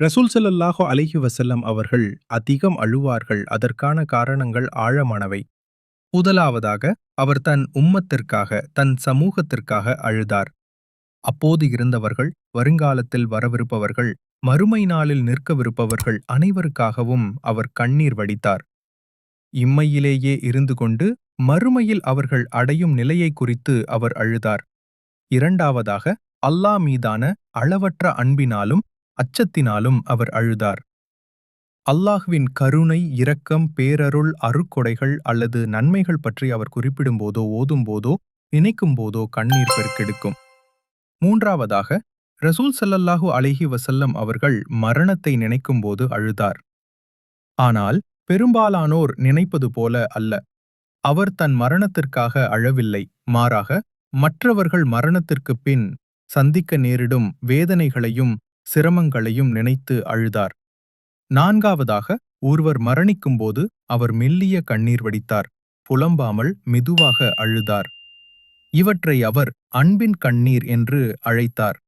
ரசூல் ஸல்லல்லாஹு அலைஹி வசல்லம் அவர்கள் அதிகம் அழுவார்கள். அதற்கான காரணங்கள் ஆழமானவை. முதலாவதாக அவர் தன் உம்மத்திற்காக தன் சமூகத்திற்காக அழுதார். அப்போது இருந்தவர்கள் வருங்காலத்தில் வரவிருப்பவர்கள் மறுமை நாளில் நிற்கவிருப்பவர்கள் அனைவருக்காகவும் அவர் கண்ணீர் வடித்தார். இம்மையிலேயே இருந்து கொண்டு மறுமையில் அவர்கள் அடையும் நிலையை குறித்து அவர் அழுதார். இரண்டாவதாக அல்லாஹ் மீதான அளவற்ற அன்பினாலும் அச்சத்தினாலும் அவர் அழுதார். அல்லாஹ்வின் கருணை இரக்கம் பேரருள் அருக்கொடைகள் அல்லது நன்மைகள் பற்றி அவர் குறிப்பிடும்போதோ ஓதும்போதோ நினைக்கும்போதோ கண்ணீர் பெருக்கெடுக்கும். மூன்றாவதாக ரசூல் சல்லல்லாஹு அலைஹி வசல்லம் அவர்கள் மரணத்தை நினைக்கும்போது அழுதார். ஆனால் பெரும்பாலானோர் நினைப்பது போல அல்ல. அவர் தன் மரணத்திற்காக அழவில்லை. மாறாக மற்றவர்கள் மரணத்திற்குப் பின் சந்திக்க நேரிடும் வேதனைகளையும் சிரமங்களையும் நினைத்து அழுதார். நான்காவதாக ஒருவர் மரணிக்கும்போது அவர் மெல்லிய கண்ணீர் வடித்தார். புலம்பாமல் மெதுவாக அழுதார். இவற்றை அவர் அன்பின் கண்ணீர் என்று அழைத்தார்.